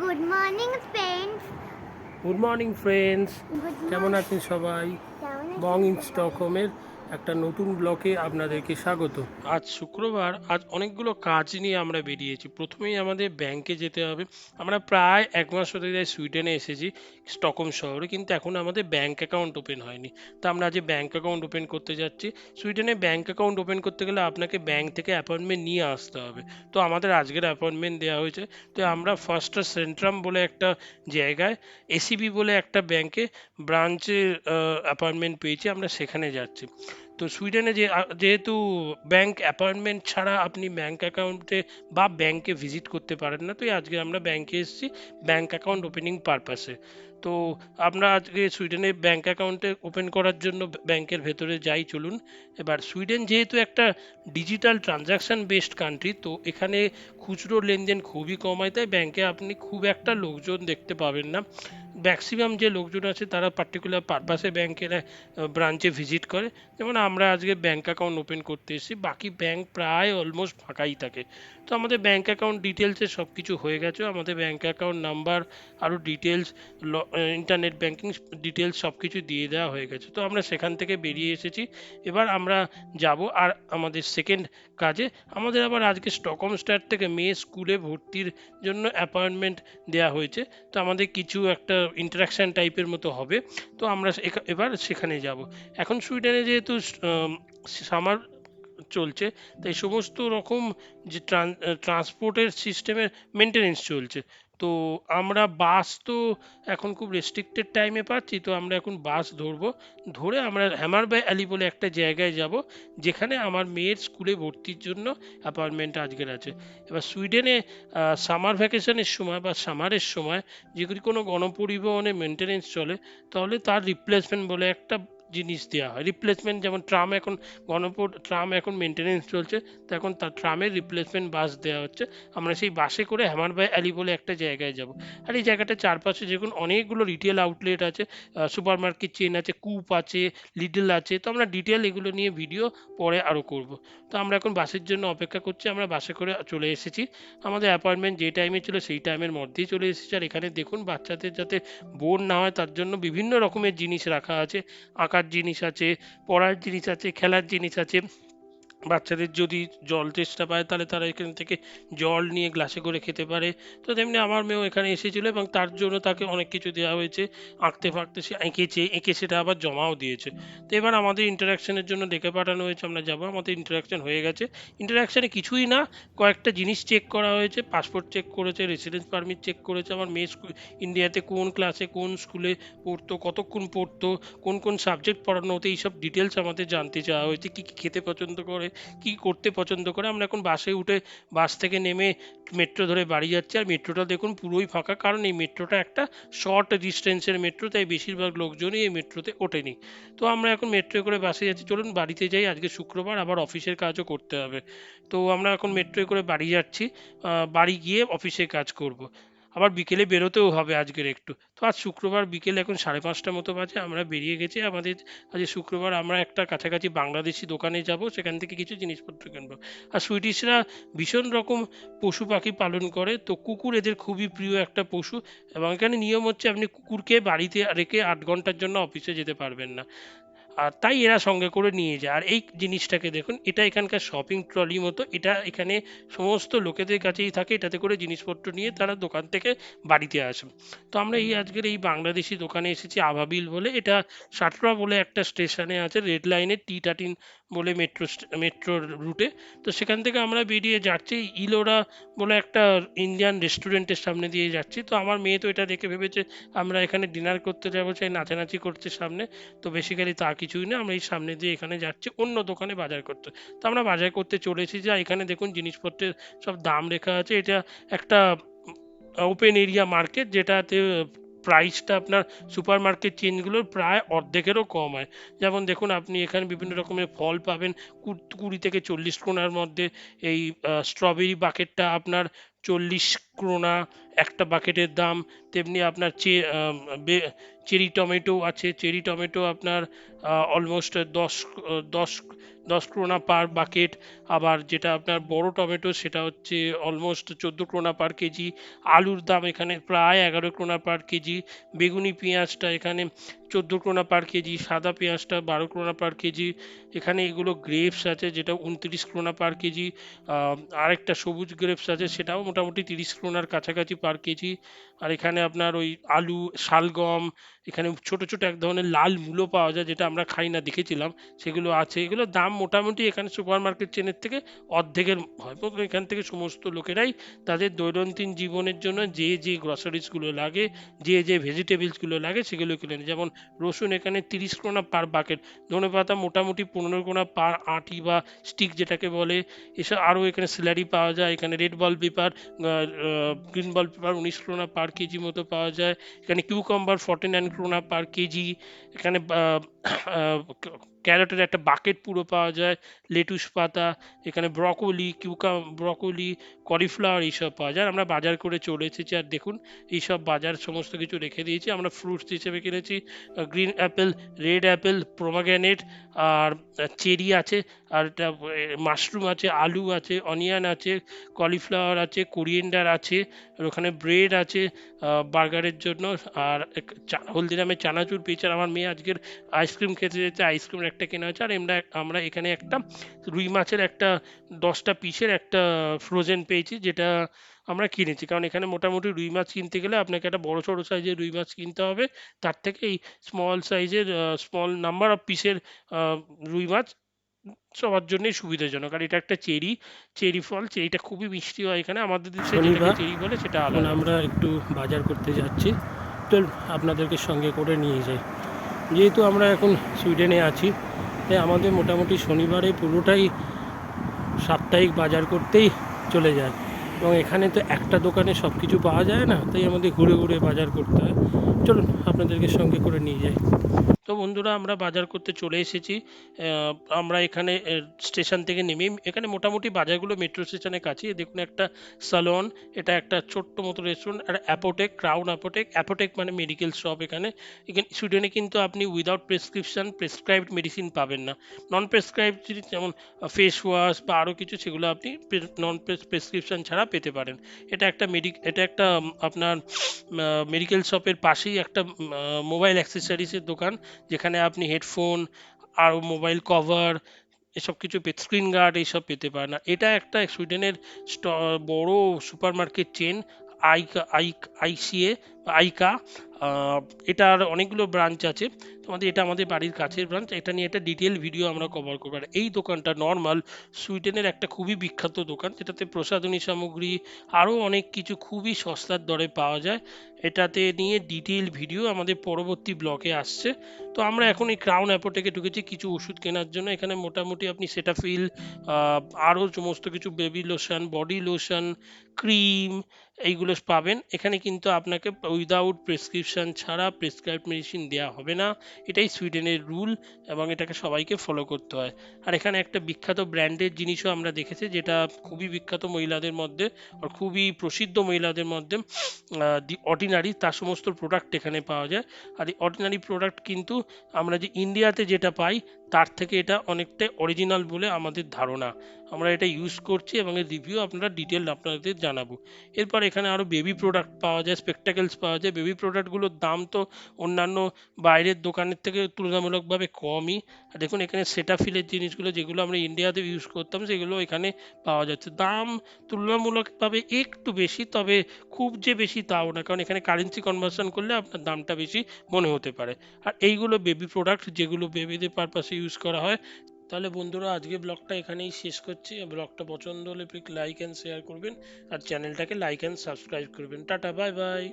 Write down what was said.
Good morning friends good morning friends কেমন আছেন সবাই? বং ইন স্টকহোমের একটা নতুন ব্লকে আপনাদেরকে স্বাগত। আজ শুক্রবার, আজ অনেকগুলো কাজ নিয়ে আমরা বেরিয়েছি। প্রথমেই আমাদের ব্যাংকে যেতে হবে। আমরা প্রায় এক মাস হতে যায় সুইডেনে এসেছি, স্টকহোম শহরে, কিন্তু এখন আমাদের ব্যাংক অ্যাকাউন্ট ওপেন হয়নি। তো আমরা আজ ব্যাংক অ্যাকাউন্ট ওপেন করতে যাচ্ছি। সুইডেনে ব্যাংক অ্যাকাউন্ট ওপেন করতে গেলে আপনাকে ব্যাংক থেকে অ্যাপয়েন্টমেন্ট নিয়ে আসতে হবে। তো আমাদের আজকের অ্যাপয়েন্টমেন্ট দেওয়া হয়েছে। তো আমরা ফার্স্ট সেন্ট্রাম বলে একটা জায়গায়, এসিবি বলে একটা ব্যাংকে ব্রাঞ্চে অ্যাপয়েন্টমেন্ট পেয়েছি। আমরা সেখানে যাচ্ছি। তো সুইডেনে যে যেহেতু ব্যাংক অ্যাপয়েন্টমেন্ট ছাড়া আপনি ব্যাংক অ্যাকাউন্টে বা ব্যাংকে ভিজিট করতে পারেন না, তো আজকে আমরা ব্যাংকে এসেছি, ব্যাংক অ্যাকাউন্ট ওপেনিং পারপাসে। তো আমরা আজকে সুইডেনে ব্যাংক অ্যাকাউন্টে ওপেন করার জন্য ব্যাংকের ভেতরে যাই, চলুন। এবার সুইডেন যেহেতু একটা ডিজিটাল ট্রানজাকশন বেসড কান্ট্রি, তো এখানে খুচরো লেনদেন খুবই কম হয়, তাই ব্যাংকে আপনি খুব একটা লোকজন দেখতে পাবেন না। ম্যাক্সিমাম যে লোকজন আছে, তারা পার্টিকুলার পারপাসে ব্যাংকের ব্রাঞ্চে ভিজিট করে। যেমন আমরা আজকে ব্যাংক অ্যাকাউন্ট ওপেন করতে এসেছি, বাকি ব্যাংক প্রায় অলমোস্ট ফাঁকাই থাকে। তো আমাদের ব্যাংক অ্যাকাউন্ট ডিটেলসে সব কিছু হয়ে গেছে। আমাদের ব্যাংক অ্যাকাউন্ট নাম্বার আরও ডিটেলস ইন্টারনেট ব্যাংকিং ডিটেলস সব কিছু দিয়ে দেওয়া হয়ে গেছে। তো আমরা সেখান থেকে বেরিয়ে এসেছি। এবার আমরা যাব আর আমাদের সেকেন্ড কাজে। আমাদের আবার আজকে স্টকহোম স্টার থেকে মেয়ে স্কুলে ভর্তির জন্য অ্যাপয়েন্টমেন্ট দেওয়া হয়েছে। তো আমাদের কিছু একটা ইন্টারাকশান টাইপের মতো হবে। তো আমরা এবার সেখানে যাব। এখন সুইডেনে যেহেতু সামার চলছে, তাই সমস্ত রকম যে ট্রান্সপোর্টের সিস্টেমের মেনটেনেন্স চলছে। তো আমরা বাস তো এখন খুব রেস্ট্রিক্টেড টাইমে পাচ্ছি, তো আমরা এখন বাস ধরবো। ধরে আমরা হ্যামারবাই অ্যালি বলে একটা জায়গায় যাব, যেখানে আমার মেয়ের স্কুলে ভর্তির জন্য অ্যাপয়েন্টমেন্ট আজকের আছে। এবার সুইডেনে সামার ভ্যাকেশনের সময় বা সামারের সময় যদি কোনো গণপরিবহনে মেনটেনেন্স চলে, তাহলে তার রিপ্লেসমেন্ট বলে একটা জিনিস দেওয়া হয়। রিপ্লেসমেন্ট যেমন ট্রাম এখন গণপর ট্রাম এখন মেনটেনেন্স চলছে তো এখন তার ট্রামের রিপ্লেসমেন্ট বাস দেওয়া হচ্ছে। আমরা সেই বাসে করে হ্যামারবাই অ্যালি বলে একটা জায়গায় যাব। আর এই জায়গাটার চারপাশে দেখুন অনেকগুলো রিটেল আউটলেট আছে সুপার মার্কেট চেন আছে কুপ আছে লিডল আছে। তো আমরা ডিটেল এগুলো নিয়ে ভিডিও পরে আরও করব। তো আমরা এখন বাসের জন্য অপেক্ষা করছি, আমরা বাসে করে চলে এসেছি। আমাদের অ্যাপয়েন্টমেন্ট যে টাইমে ছিল সেই টাইমের মধ্যেই চলে এসেছি। আর এখানে দেখুন বাচ্চাদের যাতে বোর না হয়, তার জন্য বিভিন্ন রকমের জিনিস রাখা আছে। আঁকার জিনিস আছে পড়ার জিনিস আছে খেলার জিনিস আছে। বাচ্চাদের যদি জল তেষ্টা পায়, তাহলে তারা এখান থেকে জল নিয়ে গ্লাসে করে খেতে পারে। তো তেমনি আমার মেয়েও এখানে এসেছিল এবং তার জন্য তাকে অনেক কিছু দেওয়া হয়েছে। আঁকতে ফাঁকতে সে এঁকেছে, এঁকে সেটা আবার জমাও দিয়েছে। তো এবার আমাদের ইন্টারাকশনের জন্য ডেকে পাঠানো হয়েছে, আমরা যাব। আমাদের ইন্টারাকশন হয়ে গেছে। ইন্টারাকশনে কিছুই না, কয়েকটা জিনিস চেক করা হয়েছে। পাসপোর্ট চেক করেছে রেসিডেন্স পারমিট চেক করেছে। আমার মেয়ে স্কুল ইন্ডিয়াতে কোন ক্লাসে কোন স্কুলে পড়তো, কতক্ষণ পড়তো, কোন কোন সাবজেক্ট পড়ানো হতো, এইসব ডিটেলস আমাদের জানতে চাওয়া হয়েছে। কী কী খেতে পছন্দ করে কি করতে পছন্দ করে। আমরা এখন বাসে উঠে বাস থেকে নেমে মেট্রো ধরে বাড়ি যাচ্ছি। আর মেট্রোটা দেখুন পুরোই ফাঁকা, কারণ এই মেট্রোটা একটা শর্ট ডিস্টেন্সের মেট্রো, তাই বেশিরভাগ লোকজনই এই মেট্রোতে ওঠেনি। তো আমরা এখন মেট্রোয় করে বাসে যাচ্ছি। চলুন বাড়িতে যাই, আজকে শুক্রবার, আবার অফিসের কাজও করতে হবে। তো আমরা এখন মেট্রোয় করে বাড়ি যাচ্ছি। বাড়ি গিয়ে অফিসে কাজ করব। আবার বিকেলে বেরোতেও হবে আজকের একটু। তো আজ শুক্রবার বিকেলে এখন সাড়ে পাঁচটার মতো বাজে, আমরা বেরিয়ে গেছি আমাদের আজ শুক্রবার আমরা একটা কাছাকাছি বাংলাদেশি দোকানে যাব, সেখান থেকে কিছু জিনিসপত্র কিনবো। আর সুইডিশরা ভীষণ রকম পশু পাখি পালন করে, তো কুকুর এদের খুবই প্রিয় একটা পশু এবং এখানে নিয়ম হচ্ছে আপনি কুকুরকে বাড়িতে রেখে আট ঘণ্টার জন্য অফিসে যেতে পারবেন না। আর তাই এরা সঙ্গে করে নিয়ে যায়। আর এই জিনিসটাকে দেখুন, এটা এখানকার শপিং ট্রলি মতো, এটা এখানে সমস্ত লোকেদের কাছেই থাকে, এটাতে করে জিনিসপত্র নিয়ে তারা দোকান থেকে বাড়িতে আসে। তো আমরা এই আজকের এই বাংলাদেশি দোকানে এসেছি আভাবিল বলে, এটা সাটরা বলে একটা স্টেশনে আছে, রেড লাইনের টি থার্টিন বলে মেট্রো মেট্রোর রুটে তো সেখান থেকে আমরা বেরিয়ে যাচ্ছি, ইলোরা বলে একটা ইন্ডিয়ান রেস্টুরেন্টের সামনে দিয়ে যাচ্ছি। তো আমার মেয়ে তো এটা দেখে ভেবেছে, আমরা এখানে ডিনার করতে যাব চাই নাচানাচি করছে সামনে। তো বেসিক্যালি তা কিছুই না, আমরা এই সামনে দিয়ে এখানে যাচ্ছি, অন্য দোকানে বাজার করতে। তো আমরা বাজার করতে চলেছি যা এখানে দেখুন জিনিসপত্রের সব দাম লেখা আছে, এটা একটা ওপেন এরিয়া মার্কেট যেটাতে প্রাইসটা আপনার সুপার মার্কেট চেনগুলোর প্রায় অর্ধেকেরও কম হয়। যেমন দেখুন, আপনি এখানে বিভিন্ন রকমের ফল পাবেন কুড়ি থেকে চল্লিশ কোনার মধ্যে এই স্ট্রবেরি বাকেটটা আপনার চল্লিশ ক্রোনা একটা বাকেটের দাম, তেমনি আপনার চেরি টমেটো আছে। চেরি টমেটো আপনার অলমোস্ট দশ দশ দশ ক্রোনা পার বাকেট আবার যেটা আপনার বড় টমেটো, সেটা হচ্ছে অলমোস্ট চোদ্দ ক্রোনা পার কেজি। আলুর দাম এখানে প্রায় এগারো ক্রোনা পার কেজি। বেগুনি, পেঁয়াজটা এখানে চোদ্দ ক্রোনা পার কেজি, সাদা পেঁয়াজটা বারো ক্রোনা পার কেজি, এখানে এগুলো গ্রেপস আছে যেটা উনত্রিশ ক্রোনা পার কেজি আরেকটা সবুজ গ্রেপস আছে সেটাও মোটামুটি তিরিশ ক্রোনার কাছাকাছি পার কেজি, আর এখানে আপনার ওই আলু, শালগম এখানে ছোট ছোট এক ধরনের লাল মূলো পাওয়া যায় যেটা আমরা খাই না, দেখেছিলাম। সেগুলো আছে। এগুলোর দাম মোটামুটি এখানে সুপার মার্কেট চেনের থেকে অর্ধেকের হয়। এখান থেকে সমস্ত লোকেরাই তাদের দৈনন্দিন জীবনের জন্য যে যে গ্রসারিসগুলো লাগে, যে যে ভেজিটেবলসগুলো লাগে, সেগুলো কিনে নেয়। যেমন রসুন এখানে তিরিশ ক্রোনা পার বাকেট ধনে পাতা মোটামুটি পনেরো ক্রোনা পার আঁটি বা স্টিক যেটাকে বলে। এসব আরও এখানে স্যালারি পাওয়া যায়। এখানে red bell pepper green bell pepper উনিশ ক্রোনা পার কেজি মতো পাওয়া যায়। এখানে cucumber forty nine krona per KG এখানে ক্যারটের একটা বাকেট পুরো পাওয়া যায় লেটুস পাতা, এখানে ব্রকোলি কিউকাম ব্রকোলি কলিফ্লাওয়ার এইসব পাওয়া যায়। আমরা বাজার করে চলে এসেছি। আর দেখুন, এইসব বাজার সমস্ত কিছু রেখে দিয়েছি। আমরা ফ্রুটস হিসেবে কিনেছি green apple red apple pomegranate আর চেরি আছে, আর মাশরুম আছে, আলু আছে অনিয়ন আছে কলিফ্লাওয়ার আছে কোরিয়েন্ডার আছে, আর ওখানে ব্রেড আছে বার্গারের জন্য। আর হলদিরামের চানাচুর পেয়েছে। আমার মেয়ে আজকের আইসক্রিম খেতে যেতে আইসক্রিম একটা কেনা হয়েছে আর আমরা আমরা এখানে একটা রুই মাছের একটা দশটা পিসের একটা ফ্রোজেন পেয়েছি যেটা আমরা কিনেছি। কারণ এখানে মোটামুটি রুই মাছ কিনতে গেলে আপনাকে একটা বড় সড়ো সাইজের রুই মাছ কিনতে হবে। তার থেকে এই স্মল সাইজের স্মল নাম্বার অফ পিসের রুই মাছ সবার জন্যই সুবিধাজনক। আর এটা একটা চেরি চেরি ফল চেরিটা খুবই মিষ্টি হয় এখানে। আমাদের দেশে চেরি বলে সেটা আলাদা। আমরা একটু বাজার করতে যাচ্ছি। তো আপনাদেরকে সঙ্গে করে নিয়ে যাই। যেহেতু আমরা এখন সুইডেনে আছি, তাই আমাদের মোটামুটি শনিবারে পুরোটাই সাপ্তাহিক বাজার করতেই চলে যায়। এবং এখানে তো একটা দোকানে সব কিছু পাওয়া যায় না, তাই আমাদের ঘুরে ঘুরে বাজার করতে হয়। চলুন আপনাদেরকে সঙ্গে করে নিয়ে যাই। তো বন্ধুরা, আমরা বাজার করতে চলে এসেছি। আমরা এখানে স্টেশন থেকে নেমে এখানে মোটামুটি বাজারগুলো মেট্রো স্টেশনের কাছে দেখুন, একটা সালন, এটা একটা ছোট্ট মতো রেস্টুরেন্ট আর অ্যাপোটেক ক্রাউন অ্যাপোটেক অ্যাপোটেক মানে মেডিকেল শপ এখানে। এখানে সুইডেনে কিন্তু আপনি উইদাউট প্রেসক্রিপশন প্রেসক্রাইবড মেডিসিন পাবেন না। নন প্রেসক্রাইবড জিনিস যেমন ফেস ওয়াশ বা আরও কিছু, সেগুলো আপনি নন প্রেসক্রিপশন ছাড়া পেতে পারেন। এটা একটা মেডি এটা একটা আপনার মেডিকেল শপের পাশেই একটা মোবাইল অ্যাক্সেসরিজের দোকান। যেখানে আপনি হেডফোন আর মোবাইল কভার এসব কিছু স্ক্রিন গার্ড এইসব পেতে পারেন। না এটা একটা সুইডেনের বড় সুপার মার্কেট চেন আইকা আইক আইসিএ আইকা। এটার অনেকগুলো ব্রাঞ্চ আছে। তোমাদের এটা আমাদের বাড়ির কাছের ব্রাঞ্চ এটা নিয়ে একটা ডিটেল ভিডিও আমরা কভার করব। আর এই দোকানটা নর্মাল সুইডেনের একটা খুবই বিখ্যাত দোকান, যেটাতে প্রসাধনী সামগ্রী আরও অনেক কিছু খুবই সস্তার দরে পাওয়া যায়। এটাতে নিয়ে ডিটেল ভিডিও আমাদের পরবর্তী ব্লকে আসছে। তো আমরা এখন এই ক্রাউন অ্যাপোটেকে ঢুকেছি, কিছু ওষুধ কেনার জন্য। এখানে মোটামুটি আপনি সেটাফিল আরও সমস্ত কিছু baby lotion body lotion cream এইগুলো পাবেন। এখানে কিন্তু আপনাকে উইদাউট প্রেসক্রিপশন ছাড়া প্রেসক্রাইব মেডিসিন দেওয়া হবে না। এটাই সুইডেনের রুল এবং এটাকে সবাইকে ফলো করতে হয়। আর এখানে একটা বিখ্যাত ব্র্যান্ডের জিনিসও আমরা দেখেছি, যেটা খুবই বিখ্যাত মহিলাদের মধ্যে আর খুবই প্রসিদ্ধ মহিলাদের মধ্যে দি অর্ডিনারি তার সমস্ত প্রোডাক্ট এখানে পাওয়া যায়। আর এই অর্ডিনারি প্রোডাক্ট কিন্তু আমরা যে ইন্ডিয়াতে যেটা পাই তার থেকে এটা অনেকটাই অরিজিনাল বলে আমাদের ধারণা। আমরা এটা ইউজ করছি এবং এর রিভিউ আপনারা ডিটেল আপনাদের জানাব। এরপর এখানে আরও বেবি প্রোডাক্ট পাওয়া যায় স্পেকটাকেলস পাওয়া যায়। বেবি প্রোডাক্টগুলোর দাম তো অন্যান্য বাইরের দোকানের থেকে তুলনামূলকভাবে কমই। আর দেখুন এখানে সেটাফিলের জিনিসগুলো যেগুলো আমরা ইন্ডিয়াতে ইউজ করতাম, সেগুলো এখানে পাওয়া যাচ্ছে। দাম তুলনামূলকভাবে একটু বেশি, তবে খুব যে বেশি তাও না। কারণ এখানে কারেন্সি কনভার্সন করলে আপনার দামটা বেশি মনে হতে পারে। আর এইগুলো বেবি প্রোডাক্ট যেগুলো বেবিদের পারপাসে ইউজ করা হয়। তাহলে বন্ধুরা আজকে ব্লগটা এখানেই শেষ করছি। ব্লগটা পছন্দ হলে প্লিজ লাইক অ্যান্ড শেয়ার করবেন। আর চ্যানেলটাকে লাইক অ্যান্ড সাবস্ক্রাইব করবেন। Tata bye bye